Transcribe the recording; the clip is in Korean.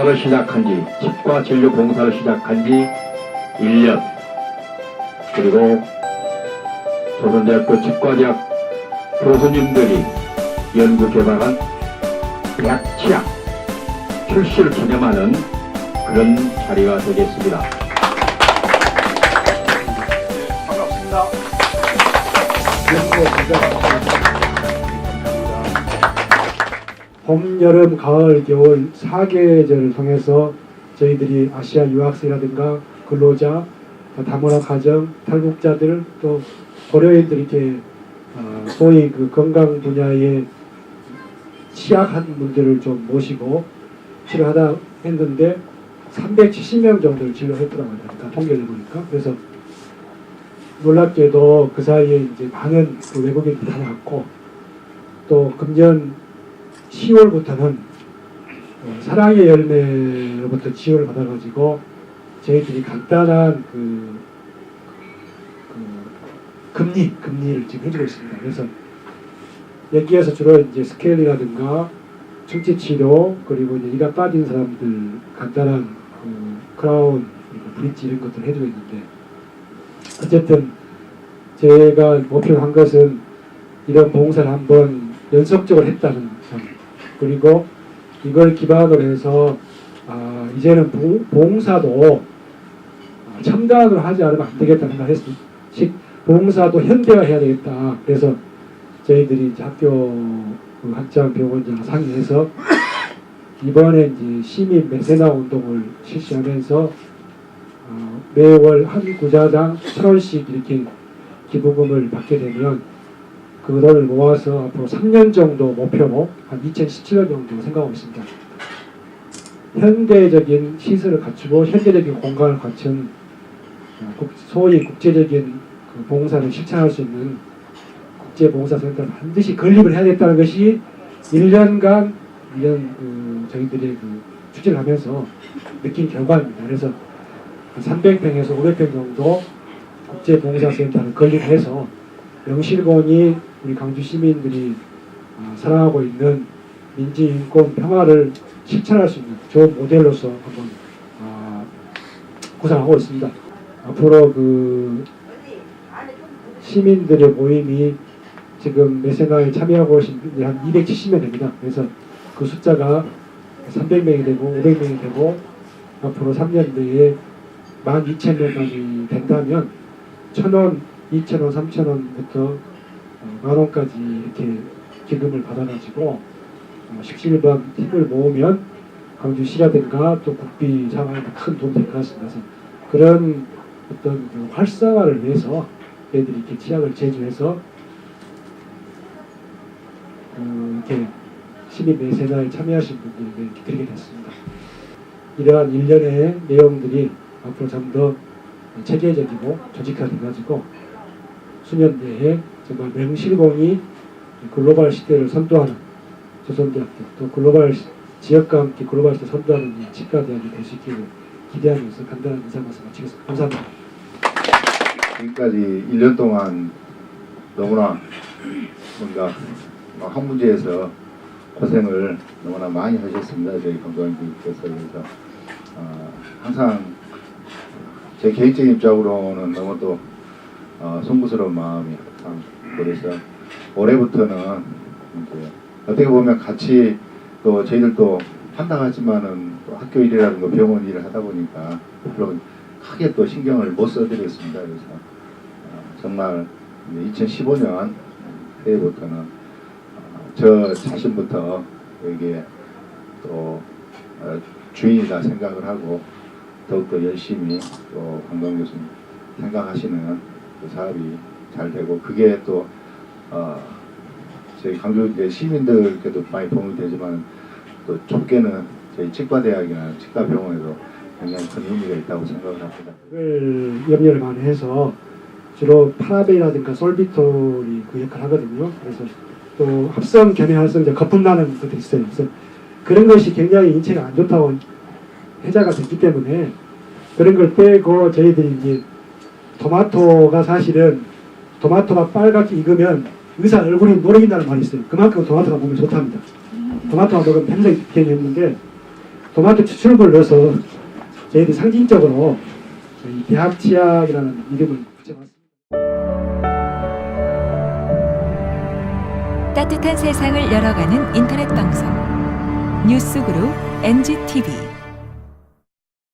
봉사를 시작한 지, 치과 진료 봉사를 시작한 지 1년. 그리고 조선대학교 치과대학 교수님들이 연구 개발한 약치약 출시를 기념하는 그런 자리가 되겠습니다. 봄, 여름, 가을, 겨울 4계절을 통해서 저희들이 아시아 유학생이라든가 근로자, 다문화 가정, 탈북자들 또 고려인들 이렇게 어, 소위 그 건강 분야에 취약한 분들을 좀 모시고 치료하다 했는데 370명 정도를 진료했더라고요. 그러니까 통계를 보니까 그래서 놀랍게도 그 사이에 이제 많은 그 외국인들이 다녀왔고 또 금년 10월부터는 어, 사랑의 열매로부터 지원을 받아가지고 저희들이 간단한 그, 그 금리 금리를 지금 해주고 있습니다. 그래서 여기에서 주로 이제 스케일이라든가 충치 치료 그리고 이제 이가 빠진 사람들 간단한 그 크라운 그리고 브릿지 이런 것들 해주고 있는데 어쨌든 제가 목표로 한 것은 이런 봉사를 한번 연속적으로 했다는 점 그리고 이걸 기반으로 해서 아, 이제는 봉- 봉사도 아, 첨단으로 하지 않으면 안 했습니다. 즉, 봉사도 현대화해야 되겠다. 그래서 저희들이 학교 그 학장 병원장 상의해서 이번에 이제 시민 메세나 운동을 실시하면서 어, 매월 한 구자당 천 원씩 이렇게 기부금을 받게 되면 그 돈을 모아서 앞으로 3년 정도 목표로 한 2017년 정도 생각하고 있습니다. 현대적인 시설을 갖추고 현대적인 공간을 갖춘 어, 국- 소위 국제적인 그 봉사를 실천할 수 있는 국제봉사센터를 반드시 건립을 해야 겠다는 것이 1년간 1년 그 저희들이 그 추진을 하면서 느낀 결과입니다. 그래서 한 300평에서 500평 정도 국제봉사센터를 건립해서 명실공히 우리 강주 시민들이 어, 사랑하고 있는 민지 인권 평화를 실천할 수 있는 좋은 모델로서 한번 어, 구상하고 있습니다. 앞으로 그 시민들의 모임이 지금 메세나에 참여하고 오신 분이 한 270명 됩니다. 그래서 그 숫자가 300명이 되고 500명이 되고 앞으로 3년 내에 12,000명까지 된다면 1,000원, 2,000원, 3,000원부터 만원까지 이렇게 기금을 받아가지고 어, 십시일반 팁을 모으면 광주시라든가 또 국비 상황에 큰 도움이 될 것 같습니다. 그런 어떤 그 활성화를 위해서 애들이 이렇게 치약을 제조해서 그 이렇게 시민 메세나에 참여하신 분들에게 이렇게 드리게 됐습니다. 이러한 일련의 내용들이 앞으로 좀 더 체계적이고 조직화돼가지고 수년 내에 정말 명실공히 글로벌 시대를 선도하는 조선대학교 또 글로벌 시- 지역과 함께 글로벌 시대 선도하는 이 치과대학이 될 수 있기를 기대하면서 간단한 인사 말씀 마치겠습니다. 감사합니다. 지금까지 1년 동안 너무나 뭔가 한 문제에서 고생을 너무나 많이 하셨습니다. 저희 건강교육께서 그래서 어, 항상 제 개인적인 입장으로는 너무 또 어, 송구스러운 마음이 항상 그래서 올해부터는 이제 어떻게 보면 같이 또 저희들도 판단하지만은 또 학교 일이라든가 병원 일을 하다 보니까 그런 크게 또 신경을 못 써드렸습니다. 그래서 어, 정말 2015년 해부터는 어, 저 자신부터 여기에 또 어, 주인이다 생각을 하고 더욱더 열심히 또 관광 교수님 생각하시는 그 사업이 잘 되고 그게 또 어, 저희 강주 이제 시민들께도 많이 도움이 되지만 또 좁게는 저희 치과대학이나 치과병원에도 굉장히 큰 의미가 있다고 생각을 합니다. 을 염려를 많이 해서 주로 파라벤이라든가 솔비톨이 그 역할을 하거든요. 그래서 또 합성 이제 거품 나는 것도 있어요. 그래서 그런 것이 굉장히 인체가 안 좋다고 해자가 됐기 때문에 그런 걸 빼고 저희들이 이제 토마토가 사실은 토마토가 빨갛게 익으면 의사 얼굴이 노래진다는 말이 있어요. 그만큼 토마토가 몸에 좋답니다. 토마토가 먹으면 굉장히 비견이 있는데 토마토 추출물을 넣어서 저희들이 상징적으로 저희 대학 치약이라는 이름을 붙여봤습니다. 따뜻한 세상을 열어가는 인터넷 방송 뉴스그룹 NGTV